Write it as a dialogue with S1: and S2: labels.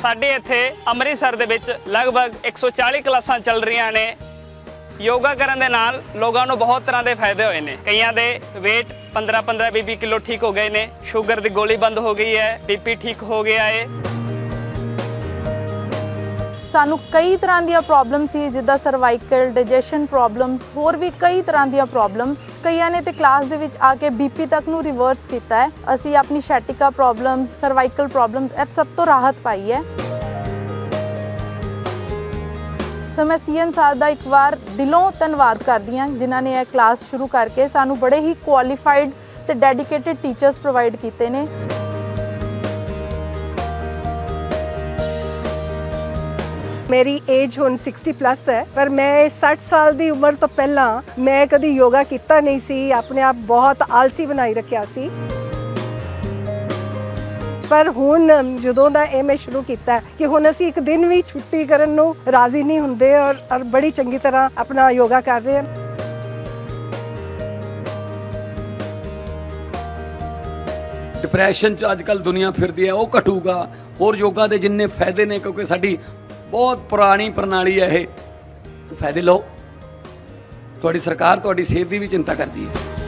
S1: ਸਾਡੇ ਇੱਥੇ ਅੰਮ੍ਰਿਤਸਰ ਦੇ ਵਿੱਚ ਲਗਭਗ 140 ਕਲਾਸਾਂ ਚੱਲ ਰਹੀਆਂ ਨੇ। ਯੋਗਾ ਕਰਨ ਦੇ ਨਾਲ ਲੋਕਾਂ ਨੂੰ ਬਹੁਤ ਤਰ੍ਹਾਂ ਦੇ ਫਾਇਦੇ ਹੋਏ ਨੇ। ਕਈਆਂ ਦੇ weight 15 15 20 ਕਿਲੋ ਠੀਕ ਹੋ ਗਏ ਨੇ। ਸ਼ੂਗਰ ਦੀ ਗੋਲੀ ਬੰਦ ਹੋ ਗਈ ਹੈ, ਬੀਪੀ ਠੀਕ ਹੋ ਗਿਆ ਹੈ
S2: ਸਾਨੂੰ ਕਈ ਤਰ੍ਹਾਂ ਦੀਆਂ ਪ੍ਰੋਬਲਮਸ ਸੀ, ਜਿੱਦਾਂ ਸਰਵਾਈਕਲ ਡਾਈਜੈਸ਼ਨ ਪ੍ਰੋਬਲਮਸ ਹੋਰ ਵੀ ਕਈ ਤਰ੍ਹਾਂ ਦੀਆਂ ਪ੍ਰੋਬਲਮਸ ਕਈਆਂ ਨੇ ਤੇ ਕਲਾਸ ਦੇ ਵਿੱਚ ਆ ਕੇ ਬੀਪੀ ਤੱਕ ਨੂੰ ਰਿਵਰਸ ਕੀਤਾ ਹੈ। ਅਸੀਂ ਆਪਣੀ ਸ਼ੈਟਿਕਾ ਪ੍ਰੋਬਲਮਸ ਸਰਵਾਈਕਲ ਪ੍ਰੋਬਲਮਸ ਇਹ ਸਭ ਤੋਂ ਰਾਹਤ ਪਾਈ ਹੈ। ਸੋ ਮੈਂ ਸੀਐਮ ਸਾਹਿਬ ਦਾ ਇੱਕ ਵਾਰ ਦਿਲੋਂ ਧੰਨਵਾਦ ਕਰਦੀ ਹਾਂ, ਜਿਨ੍ਹਾਂ ਨੇ ਇਹ ਕਲਾਸ ਸ਼ੁਰੂ ਕਰਕੇ ਸਾਨੂੰ ਬੜੇ ਹੀ ਕੁਆਲੀਫਾਈਡ ਤੇ ਡੈਡੀਕੇਟਿਡ ਟੀਚਰਸ ਪ੍ਰੋਵਾਈਡ ਕੀਤੇ ਨੇ।
S3: ਮੇਰੀ ਏਜ ਹੁਣ 60 ਪਲੱਸ ਹੈ, ਪਰ ਮੈਂ 60 ਸਾਲ ਦੀ ਉਮਰ ਤੋਂ ਪਹਿਲਾਂ ਮੈਂ ਕਦੀ ਯੋਗਾ ਕੀਤਾ ਨਹੀਂ ਸੀ, ਆਪਣੇ ਆਪ ਬਹੁਤ ਆਲਸੀ ਬਣਾਈ ਰੱਖਿਆ ਸੀ। ਪਰ ਹੁਣ ਜਦੋਂ ਦਾ ਇਹ ਮੈਂ ਸ਼ੁਰੂ ਕੀਤਾ ਕਿ ਹੁਣ ਅਸੀਂ ਇੱਕ ਦਿਨ ਵੀ ਛੁੱਟੀ ਕਰਨ ਨੂੰ ਰਾਜ਼ੀ ਨਹੀਂ ਹੁੰਦੇ ਔਰ ਬੜੀ ਚੰਗੀ ਤਰ੍ਹਾਂ ਆਪਣਾ ਯੋਗਾ ਕਰ ਰਹੇ ਹਾਂ
S4: ਡਿਪਰੈਸ਼ਨ ਚ ਅੱਜ ਕੱਲ ਦੁਨੀਆ ਫਿਰਦੀ ਹੈ, ਉਹ ਘਟੂਗਾ। ਹੋਰ ਯੋਗਾ ਦੇ ਜਿੰਨੇ ਫਾਇਦੇ ਨੇ, ਕਿਉਂਕਿ ਸਾਡੀ ਬਹੁਤ ਪੁਰਾਣੀ ਪ੍ਰਣਾਲੀ ਹੈ ਇਹ। ਫਾਇਦੇ ਲਓ। ਤੁਹਾਡੀ ਸਰਕਾਰ ਤੁਹਾਡੀ ਸਿਹਤ ਦੀ ਵੀ ਚਿੰਤਾ ਕਰਦੀ ਹੈ।